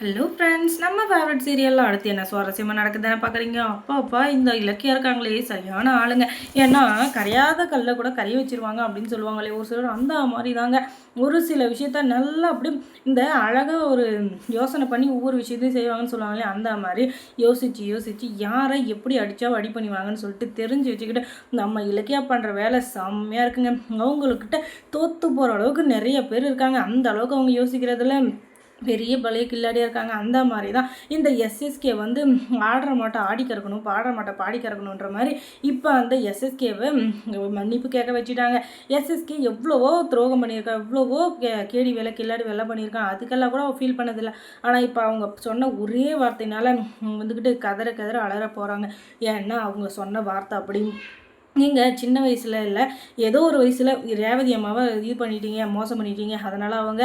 Hello friends நம்ம favourite சீரியலில் அடுத்து என்ன சுவாரஸ்யமாக நடக்குதுன்னு பார்க்குறீங்க அப்பா அப்பா இந்த இலக்கியம் இருக்காங்களே. சரியான ஆளுங்க. ஏன்னா கரையாத கல்லை கூட கரைய வச்சிருவாங்க அப்படின்னு சொல்லுவாங்களே. ஒரு சிலர் அந்த மாதிரி தாங்க ஒரு சில விஷயத்த நல்லா அப்படி இந்த அழகாக ஒரு யோசனை பண்ணி ஒவ்வொரு விஷயத்தையும் செய்வாங்கன்னு சொல்லுவாங்களே அந்த மாதிரி யோசித்து யோசித்து யாரை எப்படி அடித்தா அடி பண்ணுவாங்கன்னு சொல்லிட்டு தெரிஞ்சு வச்சுக்கிட்டு நம்ம இலக்கியா பண்ணுற வேலை செம்மையாக இருக்குங்க. அவங்கக்கிட்ட தோற்று போகிற அளவுக்கு நிறைய பேர் இருக்காங்க. அந்த அளவுக்கு அவங்க யோசிக்கிறதுல பெரிய பழைய கில்லாடியாக இருக்காங்க. அந்த மாதிரி தான் இந்த எஸ்எஸ்கே வந்து ஆடுற மாட்டை ஆடி கறக்கணும் பாடுற மாட்டை பாடி கறக்கணுன்ற மாதிரி இப்போ அந்த எஸ்எஸ்கேவை மன்னிப்பு கேட்க வச்சுட்டாங்க. எஸ்எஸ்கே எவ்வளவோ துரோகம் பண்ணியிருக்கா எவ்வளவோ கே கேடி வேலை கில்லாடி வேலை பண்ணியிருக்கான் அதுக்கெல்லாம் கூட ஃபீல் பண்ணதில்லை. ஆனால் இப்போ அவங்க சொன்ன ஒரே வார்த்தையினால வந்துக்கிட்டு கதற கதற அலற போகிறாங்க ஏன்னா அவங்க சொன்ன வார்த்தை அப்படி நீங்கள் சின்ன வயசில் இல்லை ஏதோ ஒரு வயசில் ரேவதி அம்மாவை இது பண்ணிட்டீங்க மோசம் பண்ணிட்டீங்க. அதனால் அவங்க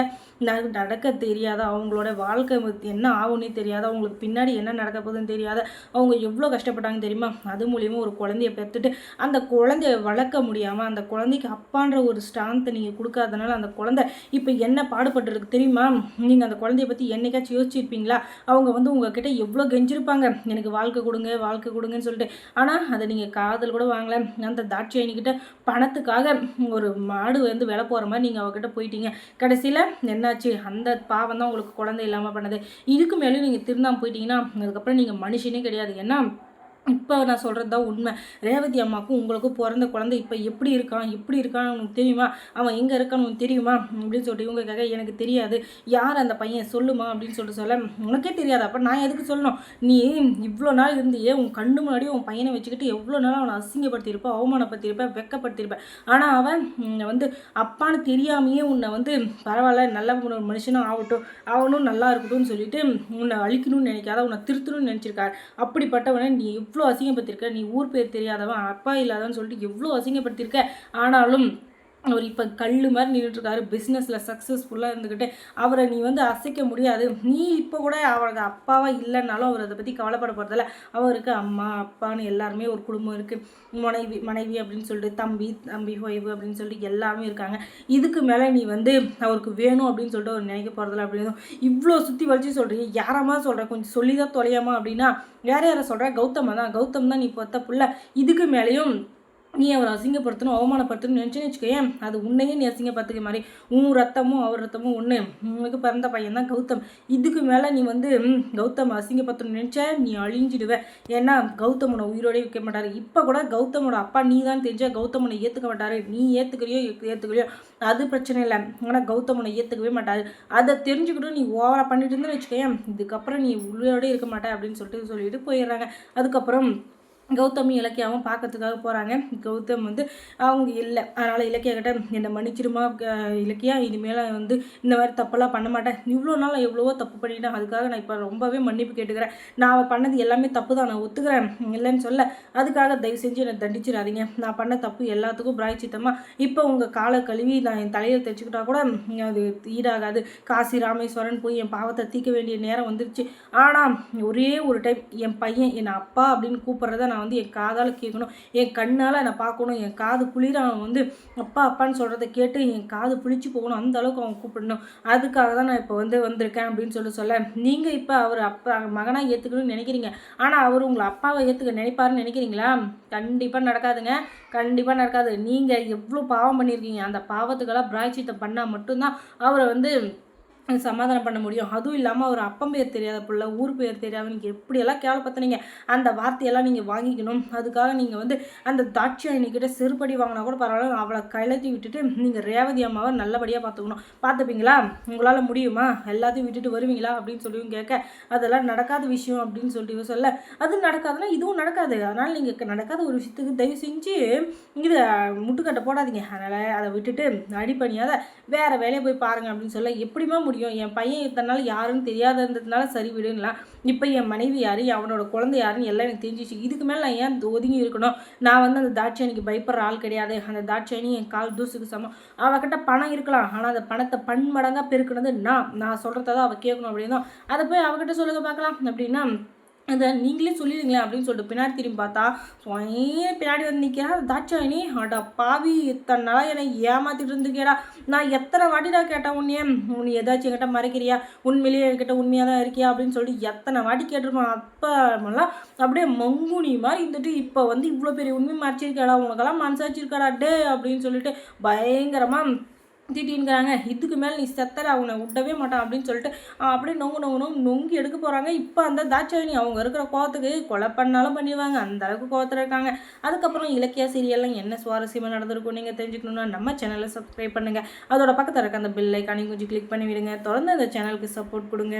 நடக்க தெரியாத அவங்களோட வாழ்க்கை என்ன ஆகும்னே தெரியாத அவங்களுக்கு பின்னாடி என்ன நடக்க போகுதுன்னு தெரியாத அவங்க எவ்வளோ கஷ்டப்பட்டாங்க தெரியுமா? அது மூலியமாக ஒரு குழந்தைய பெற்றுட்டு அந்த குழந்தைய வளர்க்க முடியாமல் அந்த குழந்தைக்கு அப்பான்ற ஒரு ஸ்டாந்தை நீங்கள் கொடுக்காதனால அந்த குழந்தை இப்போ என்ன பாடுபட்டுருக்கு தெரியுமா? நீங்கள் அந்த குழந்தைய பற்றி என்னைக்காச்சும் யோசிச்சிருப்பீங்களா? அவங்க வந்து உங்ககிட்ட எவ்வளோ கெஞ்சிருப்பாங்க. எனக்கு வாழ்க்கை கொடுங்க வாழ்க்கை கொடுங்கன்னு சொல்லிட்டு. ஆனால் அதை நீங்கள் காதல் கூட வாங்கலை. அந்த தாட்சியணிக்கிட்ட பணத்துக்காக ஒரு மாடு வந்து விலை போகிற மாதிரி நீங்கள் அவகிட்ட போயிட்டீங்க. கடைசியில் என்னாச்சு? அந்த பாவம் தான் உங்களுக்கு குழந்தை இல்லாமல் பண்ணது. இதுக்கு மேலே நீங்கள் திருந்தாமல் போயிட்டீங்கன்னா அதுக்கப்புறம் நீங்கள் மனுஷனே கிடையாது. ஏன்னா இப்போ நான் சொல்கிறது தான் உண்மை. ரேவதி அம்மாவுக்கும் உங்களுக்கும் பிறந்த குழந்தை இப்போ எப்படி இருக்கான்? எப்படி இருக்கான்னு உனக்கு தெரியுமா? அவன் எங்கே இருக்கான்னு உனக்கு தெரியுமா? அப்படின்னு சொல்லிட்டு இவங்க கேட்க எனக்கு தெரியாது. யார் அந்த பையன்? சொல்லுமா அப்படின்னு சொல்லிட்டு சொல்ல உனக்கே தெரியாது. அப்போ நான் எதுக்கு சொல்லணும்? நீ இவ்வளோ நாள் இருந்தியே உன் கண்ணு முன்னாடி உன் பையனை வச்சுக்கிட்டு எவ்வளோ நாள் அவனை அசிங்கப்படுத்தியிருப்ப அவமானப்படுத்தியிருப்ப வெக்கப்படுத்தியிருப்பேன் ஆனால் அவன் வந்து அப்பான்னு தெரியாமையே உன்னை வந்து பரவாயில்ல நல்ல ஒரு மனுஷனும் ஆகட்டும் அவனும் நல்லா இருக்கட்டும்னு சொல்லிட்டு உன்னை அழிக்கணும்னு நினைக்காத உன்னை திருத்தணும்னு நினச்சிருக்காரு. அப்படிப்பட்டவனை நீ எவ்வளோ அசிங்கப்படுத்தியிருக்க? நீ ஊர் பேர் தெரியாதவன் அப்பா இல்லாதவன் சொல்லிட்டு எவ்வளோ அசிங்கப்படுத்தியிருக்க? ஆனாலும் அவர் இப்போ கல் மாதிரி நின்றுட்டுருக்காரு பிஸ்னஸில் சக்ஸஸ்ஃபுல்லாக இருந்துக்கிட்டு அவரை நீ வந்து அசைக்க முடியாது. நீ இப்போ கூட அவரது அப்பாவாக இல்லைன்னாலும் அவர் அதை பற்றி கவலைப்பட போகிறதில்ல அவருக்கு அம்மா அப்பான்னு எல்லாருமே ஒரு குடும்பம் இருக்குது மனைவி மனைவி அப்படின்னு சொல்லிட்டு தம்பி தம்பி ஒய்வு அப்படின்னு சொல்லிட்டு எல்லாமே இருக்காங்க. இதுக்கு மேலே நீ வந்து அவருக்கு வேணும் அப்படின்னு சொல்லிட்டு அவர் நினைக்க போகிறதில்ல அப்படின்னு இவ்வளோ சுற்றி வலிச்சு சொல்கிறீங்க யாரமா சொல்கிற கொஞ்சம் சொல்லி தான் தொலையாமா அப்படின்னா வேற யாரை சொல்கிற கௌதம் தான் கௌதம் தான் நீ பொத்த புள்ள. இதுக்கு மேலேயும் நீ அவரை அசிங்கப்படுத்தணும் அவமானப்படுத்தணும்னு நினச்சின்னு வச்சுக்கோயேன். அது உன்னையே நீ அசிங்கப்படுத்துக்க மாதிரி. உன் ரத்தமும் அவர் ரத்தமும் ஒன்று உனக்கு பிறந்த பையன் தான் கௌதம். இதுக்கு மேலே நீ வந்து கௌதம் அசிங்கப்படுத்தணும்னு நினச்ச நீ அழிஞ்சிடுவ. ஏன்னா கௌதமனை உயிரோடய வைக்க மாட்டார். இப்போ கூட கௌதமோட அப்பா நீ தான் தெரிஞ்சால் கௌதமனை ஏற்றுக்க மாட்டார். நீ ஏற்றுக்கிறியோ ஏற்றுக்கிறியோ அது பிரச்சனை இல்லை. ஆனால் கௌதமனை ஏற்றுக்கவே மாட்டார். அதை தெரிஞ்சுக்கிட்டு நீ ஓவராக பண்ணிட்டு இருந்தேன்னு வச்சுக்கோயேன். இதுக்கப்புறம் நீ உயிரோடய இருக்க மாட்டேன் அப்படின்னு சொல்லிட்டு சொல்லிட்டு போயிடுறாங்க. அதுக்கப்புறம் கௌதமி இலக்கியாவும் பார்க்கறதுக்காக போகிறாங்க கௌதம் வந்து அவங்க இல்லை. அதனால் இலக்கியா கிட்ட என்னை மன்னிச்சிருமா இலக்கியா? இனிமேல் வந்து இந்த மாதிரி தப்பெல்லாம் பண்ண மாட்டேன். இவ்வளோ நாள் எவ்வளவோ தப்பு பண்ணிட்டேன். அதுக்காக நான் இப்போ ரொம்பவே மன்னிப்பு கேட்டுக்கிறேன். நான் பண்ணது எல்லாமே தப்பு தான். நான் ஒத்துக்கிறேன். இல்லைன்னு சொல்ல. அதுக்காக தயவு செஞ்சு என்னை தண்டிச்சிடாதீங்க. நான் பண்ண தப்பு எல்லாத்துக்கும் பிராய்ச்சித்தமாக இப்போ உங்கள் காலை கழுவி நான் என் தலையில் தைச்சிக்கிட்டா கூட அது ஈடாகாது. காசி ராமேஸ்வரன் போய் என் பாவத்தை தீக்க வேண்டிய நேரம் வந்துருச்சு. ஆனால் ஒரே ஒரு டைம் என் பையன் என் அப்பா அப்படின்னு கூப்பிட்றத நான் நான் வந்து என் காதால் கேட்கணும். என் கண்ணால் என்னை பார்க்கணும். என் காது குளிர அவன் வந்து அப்பா அப்பான்னு சொல்கிறத கேட்டு என் காது புளிச்சு போகணும். அந்த அளவுக்கு அவன் கூப்பிடணும். அதுக்காக தான் நான் இப்போ வந்து வந்திருக்கேன் அப்படின்னு சொல்லி சொல்ல. நீங்கள் இப்போ அவர் அப்பா மகனாக ஏற்றுக்கணும்னு நினைக்கிறீங்க. ஆனால் அவர் உங்களை அப்பாவை ஏற்றுக்க நினைப்பாருன்னு நினைக்கிறீங்களா? கண்டிப்பாக நடக்காதுங்க. கண்டிப்பாக நடக்காது. நீங்கள் எவ்வளோ பாவம் பண்ணியிருக்கீங்க. அந்த பாவத்துக்கெல்லாம் பிராய்ச்சித்தம் பண்ணால் மட்டும்தான் அவரை வந்து சமாதானம் பண்ண முடியும். அதுவும் இல்லாமல் அவர் அப்பம் பேர் தெரியாத பிள்ளை ஊர் பேர் தெரியாத நீங்கள் எப்படியெல்லாம் கேவலப்படுத்துனீங்க அந்த வார்த்தையெல்லாம் நீங்கள் வாங்கிக்கணும். அதுக்காக நீங்கள் வந்து அந்த தாட்சியாயினிக்கிட்ட செருப்படி வாங்கினா கூட பரவாயில்ல அவளை கலத்தி விட்டுட்டு நீங்கள் ரேவதி அம்மாவை நல்லபடியாக பார்த்துக்கணும். பார்த்துப்பீங்களா? உங்களால் முடியுமா? எல்லாத்தையும் விட்டுட்டு வருவீங்களா? அப்படின்னு சொல்லி கேட்க அதெல்லாம் நடக்காத விஷயம் அப்படின்னு சொல்லிட்டு சொல்ல அது நடக்காதுன்னா இதுவும் நடக்காது. அதனால் நீங்கள் நடக்காத ஒரு விஷயத்துக்கு தயவு செஞ்சு இது முட்டுக்கட்டை போடாதீங்க. அதனால் அதை விட்டுட்டு அடிப்பணியாத வேறு வேலையை போய் பாருங்கள் அப்படின்னு சொல்ல எப்படிமா முடியும்? என் பையன் இத்தனை நாள் யாருன்னு தெரியாததுனால சரி விடுங்களா. இப்போ என் மனைவி யார் அவனோட குழந்தை யாருன்னு எல்லாம் எனக்கு தெரிஞ்சிச்சு. இதுக்கு மேலே நான் ஏன் ஒதுங்கி இருக்கணும்? நான் வந்து அந்த தாட்சாயணிக்கு பயப்படுற ஆள் கிடையாது. அந்த தாட்சாயணி என் கால் தூசுக்கு சமம். அவகிட்ட பணம் இருக்கலாம். ஆனால் அந்த பணத்தை பன்மடங்காக பெருக்கினது நான். நான் சொல்கிறத தான் அவள் கேட்கணும் அப்படின்னா அதை போய் அவகிட்ட சொல்லுங்க பார்க்கலாம். அப்படின்னா அதை நீங்களே சொல்லிடுங்களேன் அப்படின்னு சொல்லிட்டு பின்னாடி திரும்பி பார்த்தா சுவையே பின்னாடி வந்து நிற்கிறா தாட்சாயினி அடா பாவி இத்தனை நாளாக என்னை ஏமாத்திட்டு இருந்துக்கேடா நான் எத்தனை வாட்டிடா கேட்டேன் உன்னையே? உன் ஏதாச்சும் என்கிட்ட மறைக்கிறியா? உண்மையிலேயே என்கிட்ட உண்மையாக தான் இருக்கியா? அப்படின்னு சொல்லிட்டு எத்தனை வாட்டி கேட்டிருப்பான். அப்போமெல்லாம் அப்படியே மங்குனி மாதிரி இருந்துட்டு இப்போ வந்து இவ்வளோ பெரிய உண்மை மறைச்சிருக்காடா உனக்கெல்லாம் மனசாச்சிருக்காடா டே அப்படின்னு சொல்லிட்டு பயங்கரமாக திட்டின்னுக்கிறாங்க இதுக்கு மேலே நீ செத்தல அவனை விடவே மாட்டான் அப்படின்னு சொல்லிட்டு அப்படியே நொங்கு நொங்கு நொங்கி எடுக்க போகிறாங்க இப்போ அந்த தாட்சாயணி அவங்க இருக்கிற கோவத்துக்கு கொலை பண்ணாலும் பண்ணிடுவாங்க. அந்த அளவுக்கு கோவத்தில் இருக்காங்க. அதுக்கப்புறம் இலக்கிய சீரியல்லாம் என்ன சுவாரஸ்யமாக நடந்திருக்கும் நீங்கள் தெரிஞ்சுக்கணுன்னா நம்ம சேனலை சப்ஸ்கிரைப் பண்ணுங்கள் அதோட பக்கத்தில் இருக்க அந்த பில்லை கனி குஞ்சு கிளிக் பண்ணி விடுங்க தொடர்ந்து அந்த சேனலுக்கு சப்போர்ட் கொடுங்க.